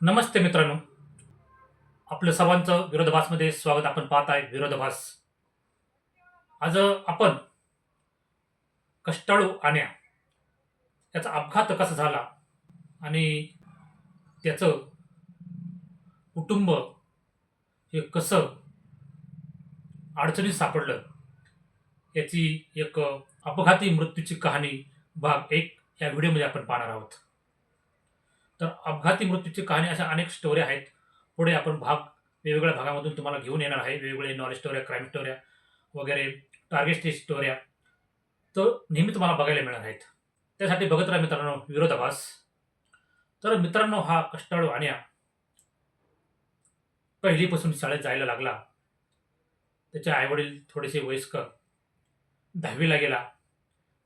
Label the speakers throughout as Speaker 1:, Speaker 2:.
Speaker 1: नमस्ते मित्रांनो. आपलं सर्वांचं विरोधाभासमध्ये स्वागत आपण पाहत आहे विरोधाभास. आज आपण कष्टाळू आण्या याचा अपघात कसा झाला आणि त्याचं कुटुंब हे कसं अडचणीत सापडलं याची एक अपघाती मृत्यूची कहाणी भाग एक या व्हिडिओमध्ये आपण पाहणार आहोत. तर अपघाती मृत्यूची कहाणी अशा अनेक स्टोऱ्या आहेत. पुढे आपण भाग वेगवेगळ्या भागामधून तुम्हाला घेऊन येणार आहे. वेगवेगळे नॉलेज स्टोऱ्या क्राईम स्टोऱ्या वगैरे टार्गेट स्टोऱ्या तर नेहमी तुम्हाला बघायला मिळणार आहेत. त्यासाठी बघत राहा मित्रांनो विरोधाभास. तर मित्रांनो हा कष्टाळू आण्या पहिलीपासून शाळेत जायला लागला. त्याचे आईवडील थोडेसे वयस्कर दहावीला गेला.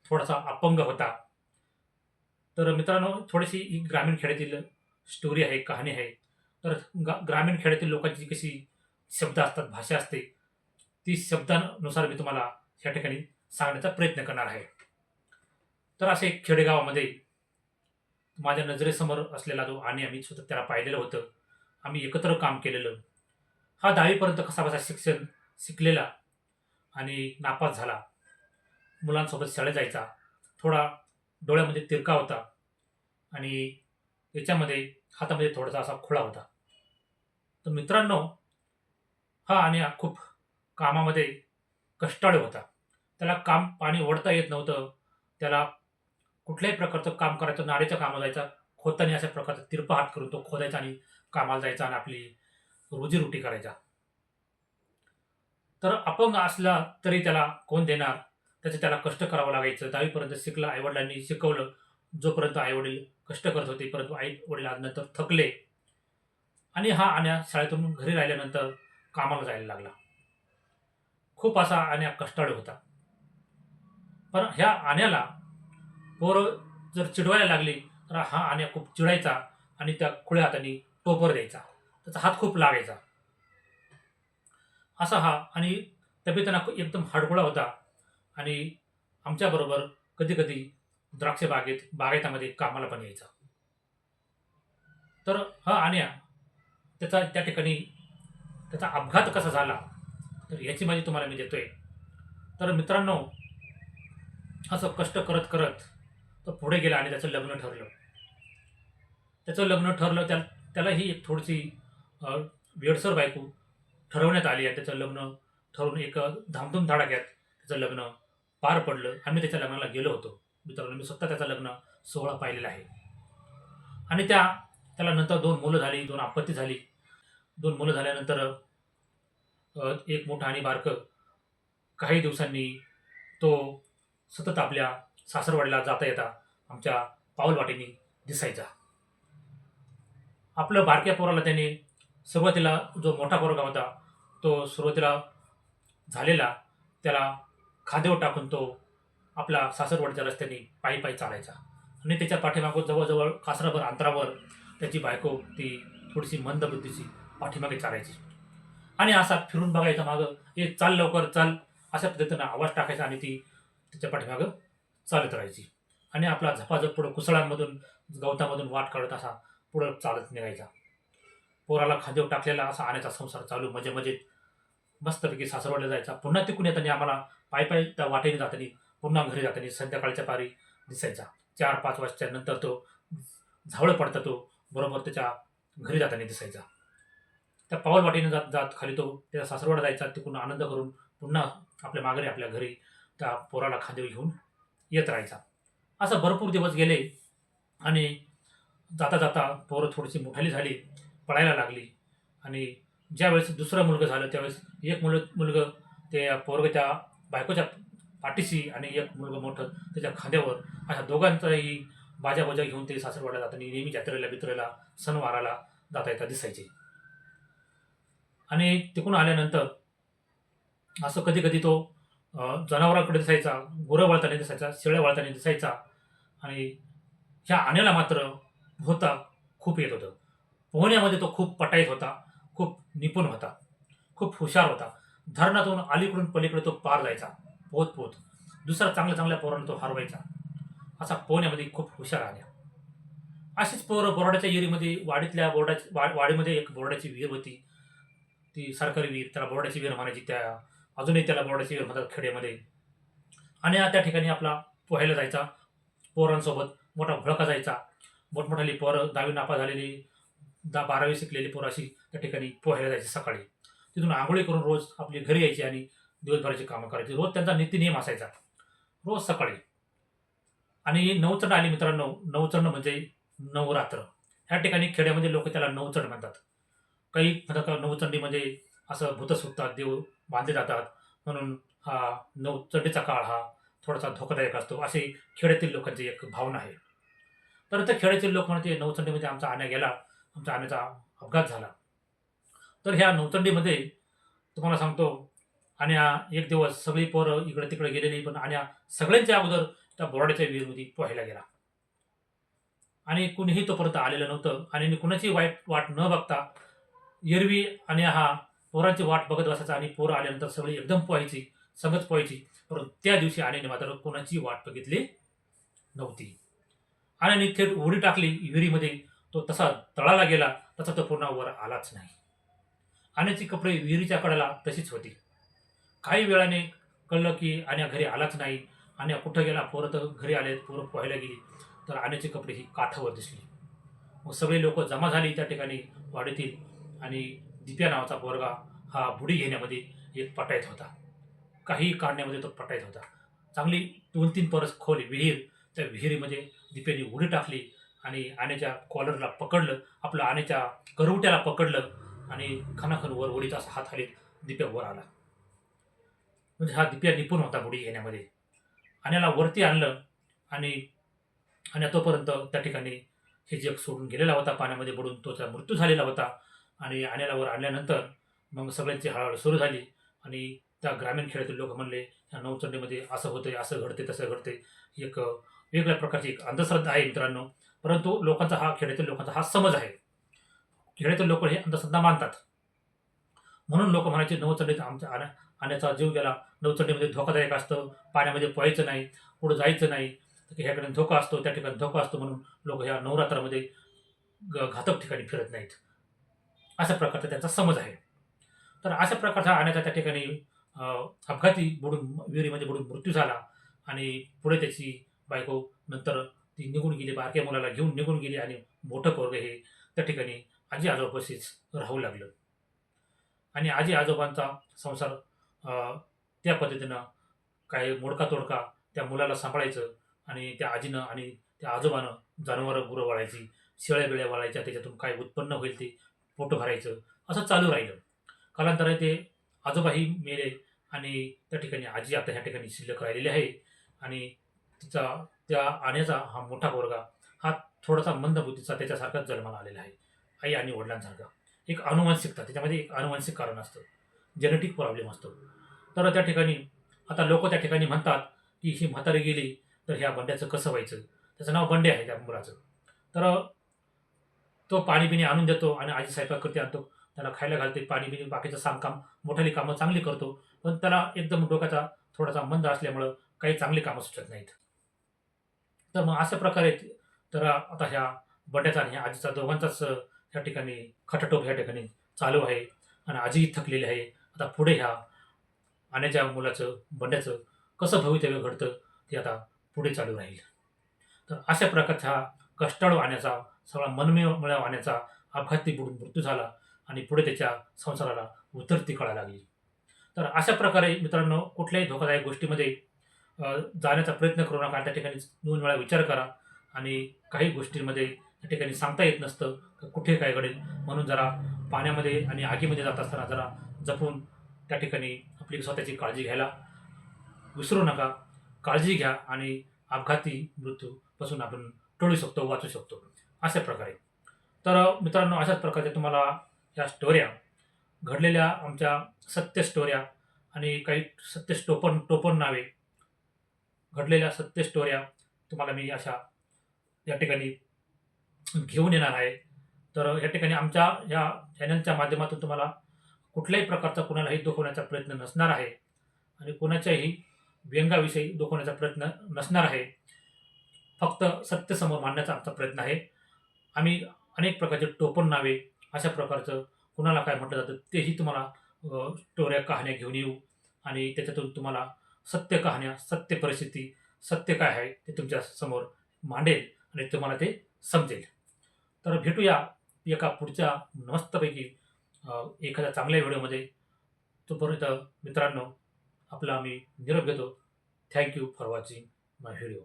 Speaker 1: थोडासा अपंग होता. तर मित्रांनो थोडीशी ही ग्रामीण खेड्यातील स्टोरी आहे कहाणी आहे. तर गा ग्रामीण खेड्यातील लोकांची कशी शब्द असतात भाषा असते ती शब्दानुसार मी तुम्हाला या ठिकाणी सांगण्याचा प्रयत्न करणार आहे. तर असे खेडेगावामध्ये माझ्या नजरेसमोर असलेला जो आणि आम्ही स्वतः त्याला पाहिलेलं होतं. आम्ही एकत्र काम केलेलं. हा दहावीपर्यंत कसा बसा शिक्षण शिकलेला आणि नापास झाला. मुलांसोबत शाळेत जायचा. थोडा डोळ्यामध्ये तिरका होता आणि याच्यामध्ये हातामध्ये थोडासा असा खुळा होता. तर मित्रांनो हा आणि खूप कामामध्ये कष्टाळू होता. त्याला काम पाणी ओढता येत नव्हतं. त्याला कुठल्याही प्रकारचं काम करायचं नाडीचं कामाला जायचा खोदताना अशा प्रकारचा तिरपा हात करून तो खोदायचा आणि कामाला जायचा आणि आपली रोजीरोटी करायचा. तर अपंग असला तरी त्याला कोण देणार? त्याचं त्याला कष्ट करावं लागायचं. दहावीपर्यंत शिकला आईवडिलांनी शिकवलं. जोपर्यंत आईवडील कष्ट करत होते परंतु आई वडील नंतर थकले. आणि हा आण्या शाळेतून घरी राहिल्यानंतर कामाला जायला लागला. खूप असा आण्या कष्टाळू होता. पण ह्या आण्याला पोरं जर चिडवायला लागली तर हा आण्या खूप चिडायचा आणि त्या खुळ्या हाताने टोपर द्यायचा. त्याचा हात खूप लागायचा असा हा आणि तब्येताना एकदम हाडगोळा होता. आणि आमच्याबरोबर कधी कधी द्राक्ष बागेत बागायतामध्ये कामाला पण यायचा. तर हा आण्या त्याचा त्या ठिकाणी त्याचा अपघात कसा झाला तर याची माहिती तुम्हाला मी देतोय. तर मित्रांनो असं कष्ट करत करत तो पुढे गेला आणि त्याचं लग्न ठरलं. त्याचं लग्न ठरलं त्या त्यालाही एक थोडीशी वेडसर बायको ठरवण्यात आली आहे त्याचं लग्न ठरवून एक धामधूम धडाक्यात त्याचं लग्न पार पडलं. आम्ही त्याच्या लग्नाला गेलो होतो. मित्रांनो मी स्वतः त्याचं लग्न सोहळा पाहिलेला आहे. आणि त्या त्याला नंतर दोन मुलं झाली दोन आपत्ती झाली. दोन मुलं झाल्यानंतर एक मोठा आणि बारकं काही दिवसांनी तो सतत आपल्या सासरवाडीला जाता येता आमच्या पाऊलवाटेने दिसायचा. आपलं बारक्या पोराला त्याने सुरुवातीला जो मोठा पोरगा होता तो सुरुवातीला झालेला त्याला खादेव टाकून तो आपला सासरवडच्या रस्त्याने पायी पायी चालायचा. आणि त्याच्या पाठीमागं जवळजवळ कासराभर अंतरावर त्याची बायको ती थोडीशी मंदबुद्धीची पाठीमागे चालायची. आणि असा फिरून बघायचा मागं हे चाल लवकर चाल. अशा पद्धतीनं आवाज टाकायचा आणि ती त्याच्या पाठीमागं चालत राहायची. आणि आपला झपाझप पुढं कुसळांमधून गवतामधून वाट काढत असा पुढं चालत निघायचा. पोराला खांदेव टाकलेला असा आणायचा संसार चालू मजे मजेत मस्तपैकी सासरवाडला जायचा. पुन्हा तिकून येताना आम्हाला पायी पायी त्या वाटेने जाताना पुन्हा घरी जाताना संध्याकाळच्या पारी दिसायचा. चार पाच वाजच्या नंतर तो झावळं पडता तो बरोबर त्याच्या घरी जाताना दिसायचा. त्या पावल वाटेने जात जात खाली तो त्याचा सासरवाडा जायचा तिकडून आनंद करून पुन्हा आपल्या माघारी आपल्या घरी त्या पोराला खांदेव घेऊन येत राहायचा. असं भरपूर दिवस गेले आणि जाता जाता पोरं थोडीशी मोठाली झाली पळायला लागली आणि ज्यावेळेस दुसरं मुलगं झालं त्यावेळेस एक मुल मुलगं ते पोरगं त्या बायकोच्या पाठीशी आणि एक मुलगा मोठं त्याच्या खांद्यावर अशा दोघांचाही बाजा बाजा घेऊन ते सासरवाडा जाताना नेहमी जत्रेला बित्रेला सणवाराला जाता येता दिसायचे. आणि तिकडून आल्यानंतर असं कधी कधी तो जनावरांकडे दिसायचा गुरं वळताना दिसायचा शेळ्या वळताना दिसायचा आणि ह्या आण्याला मात्र होता खूप येत होतं. पोहण्यामध्ये तो खूप पटाईत होता खूप निपुण होता खूप हुशार होता. धरणातून अलीकडून पलीकडे तो पार जायचा. पोहत पोहत दुसरा चांगल्या चांगल्या पोरांना तो हरवायचा. असा पोहण्यामध्ये खूप हुशार आल्या. अशीच पोरं बोराड्याच्या विहिरीमध्ये वाडीतल्या बोर्डाची वा वाडीमध्ये एक बोर्डाची विहीर होती. ती सरकारी विहीर त्याला बोर्डाची विहीर म्हणायची. त्या अजूनही त्याला बोर्डाची विहीर म्हणतात खेड्यामध्ये. आणि त्या ठिकाणी आपला पोहायला जायचा. पोरांसोबत मोठा भळका जायचा. मोठमोठाली पोरं दहावी नापा झालेली दहा बारावी शिकलेली पोरं अशी त्या ठिकाणी पोहायला जायची सकाळी. तिथून आंघोळी करून रोज आपली घरी यायची आणि दिवसभराची कामं करायची. रोज त्यांचा नित्यनियम असायचा. रोज सकाळी. आणि नवचंड आली मित्रांनो. नवचंड म्हणजे नवरात्र. ह्या ठिकाणी खेड्यामध्ये लोक त्याला नवचंड म्हणतात. काही म्हणतात का नवचंडी म्हणजे असं भूत सुटतात देव बांधले जातात. म्हणून हा नवचंडीचा काळ हा थोडासा धोकादायक असतो. अशी खेड्यातील लोकांची एक भावना आहे. तर त्या खेड्यातील लोक म्हणते नवचंडीमध्ये आमचा आण्या गेला. आमच्या आण्याचा अपघात झाला. तर ह्या नवचंडीमध्ये तुम्हाला सांगतो आणि एक दिवस सगळी पोरं इकडे तिकडे गेलेली पण आण्या सगळ्यांच्या अगोदर त्या बोराड्याच्या विहिरीमध्ये पोहायला गेला. आणि कुणीही तोपर्यंत आलेलं नव्हतं आणि मी कुणाची वाईट वाट न बघता एरवी आणि हा पोरांची वाट बघत बसायचा आणि पोरं आल्यानंतर सगळी एकदम पोहायची संगत पोहायची परंतु त्या दिवशी आणि मात्र कोणाची वाट बघितली नव्हती. आणि थेट उडी टाकली विहिरीमध्ये तो तसा तळाला गेला तसा तो पुन्हा वर आलाच नाही. आण्याची कपडे विहिरीच्या कडेला तशीच होती. काही वेळाने कळलं की आण्या घरी आलाच नाही. आण्या कुठं गेला? पोरं तर घरी आले पोरं पोहायला गेली. तर आण्याचे कपडे ही काठावर दिसली. मग सगळे लोक जमा झाली त्या ठिकाणी वाडीतील आणि दिप्या नावाचा पोरगा हा बुडी घेण्यामध्ये एक पटायत होता. काही काढण्यामध्ये तो पटायत होता. चांगली दोन तीन परस खोल विहीर त्या विहिरीमध्ये दिप्याने उडी टाकली आणि आण्याच्या कॉलरला पकडलं. आपलं आण्याच्या करवट्याला पकडलं. आणि खनाखन वर उडीचा असा हात हालीत दिप्या वर आला. म्हणजे हा दिप्या निपुण होता बुडी घेण्यामध्ये आण्याला वरती आणलं आणि आणि तोपर्यंत त्या ठिकाणी हे जग सोडून गेलेला होता. पाण्यामध्ये बुडून तोचा मृत्यू झालेला होता. आणि आण्याला वर आणल्यानंतर मग सगळ्यांची हळहळ सुरू झाली. आणि त्या ग्रामीण खेड्यातील लोक म्हणले ह्या नवचंडीमध्ये असं होतंय असं घडते तसं घडते एक वेगळ्या प्रकारची एक अंधश्रद्धा आहे मित्रांनो. परंतु लोकांचा हा खेड्यातील लोकांचा हा समज आहे. खेड्यातील लोक हे अंधश्रद्धा मानतात. म्हणून लोक म्हणायचे नवचंडीत आमच्या आण्या आण्याचा जीव गेला. नवचंडीमध्ये धोकादायक असतं. पाण्यामध्ये पोहायचं नाही. पुढं जायचं नाही. ह्याकडे धोका असतो त्या ठिकाणी धोका असतो म्हणून लोक ह्या नवरात्रामध्ये ग- घातक ठिकाणी फिरत नाहीत. अशा प्रकारचा त्यांचा समज आहे. तर अशा प्रकारचा आण्याचा त्या ठिकाणी अपघाती बुडून विहिरीमध्ये बुडून मृत्यू झाला आणि पुढे त्याची बायको नंतर ती निघून गेली बारक्या मुलाला घेऊन निघून गेली आणि मोठं पोरग हे त्या ठिकाणी आजी आजोबाशीच राहू लागलं. आणि आजी आजोबांचा संसार त्या पद्धतीनं काही मोडका तोडका त्या मुलाला सांभाळायचं आणि त्या आजीनं आणि त्या आजोबानं जनावरं गुरं वाळायची शेळ्या बिळ्या वाळायच्या त्याच्यातून काय उत्पन्न होईल ते पोटं भरायचं असं चालू राहिलं. कालांतराने ते आजोबाही मेले आणि त्या ठिकाणी आजी आता ह्या ठिकाणी शिल्लक राहिलेली आहे आणि तिचा त्या आण्याचा हा मोठा पोरगा हा थोडासा मंदबुद्धीचा त्याच्यासारखाच जन्माला आलेला आहे. आई आणि वडिलांसारखा. एक अनुवांशिकता त्याच्यामध्ये एक अनुवांशिक कारण असतं. जेनेटिक प्रॉब्लेम असतो. तर त्या ठिकाणी आता लोक त्या ठिकाणी म्हणतात की ही म्हातारी गेली तर ह्या बंड्याचं कसं व्हायचं? त्याचं नाव बंडे आहे त्या मुलाचं. तर तो पाणी पिणी आणून देतो आणि आजी स्वयंपाक करते आणतो. त्याला खायला घालते पाणी पिणी बाकीचं सांगकाम मोठाली कामं चांगली करतो. पण त्याला एकदम डोक्याचा थोडासा मंद असल्यामुळं काही चांगली कामं सुचत नाहीत. तर मग अशा प्रकारे तर आता ह्या बंड्याचा आणि ह्या आजीचा दोघांचाच ह्या ठिकाणी खटाटोप ह्या ठिकाणी चालू आहे आणि आजीही थकलेली आहे. आता पुढे ह्या आण्याच्या मुलाचं बंड्याचं कसं भवितव्य घडतं ते आता पुढे चालू राहील. तर अशा प्रकारचा कष्टाळू आण्याचा सगळा मनमेव आण्याचा अपघाती बुडून मृत्यू झाला आणि पुढे त्याच्या संसाराला उतरती कळा लागली. तर अशा प्रकारे मित्रांनो कुठल्याही धोकादायक गोष्टीमध्ये जाण्याचा प्रयत्न करू नका. त्या ठिकाणी दोन वेळा विचार करा आणि काही गोष्टींमध्ये त्या ठिकाणी सांगता येत नसतं का कुठे काय घडेल. म्हणून जरा पाण्यामध्ये आणि आगीमध्ये जात असताना जरा जपून त्या ठिकाणी आपली स्वतःची काळजी घ्यायला विसरू नका. काळजी घ्या आणि अपघाती मृत्यूपासून आपण टळू शकतो वाचू शकतो. अशा प्रकारे. तर मित्रांनो अशाच प्रकारे तुम्हाला या स्टोऱ्या घडलेल्या आमच्या सत्य स्टोऱ्या आणि काही सत्य टोपण टोपण नावे घडलेल्या सत्य स्टोऱ्या तुम्हाला मी अशा या ठिकाणी घेऊन येणार आहे. तर या ठिकाणी आमच्या या चॅनलच्या माध्यमातून तुम्हाला कुठल्याही प्रकारचा कुणालाही दुखवण्याचा प्रयत्न नसणार आहे. आणि कोणाच्याही व्यंगाविषयी दुखवण्याचा प्रयत्न नसणार आहे. फक्त सत्यसमोर मांडण्याचा आमचा प्रयत्न आहे. आम्ही अनेक प्रकारचे टोपण नावे अशा प्रकारचं कुणाला काय म्हटलं जातं तेही तुम्हाला स्टोऱ्या कहाण्या घेऊन येऊ. आणि त्याच्यातून तुम्हाला सत्य कहाण्या सत्य परिस्थिती सत्य काय आहे ते तुमच्यासमोर मांडेल. आणि तुम्हाला ते समजेल. तर भेटूया एका पुढच्या मस्तपैकी एखाद्या चांगल्या व्हिडिओमध्ये. तोपर्यंत मित्रांनो आपला आम्ही निरोप घेतो. Thank you for watching my video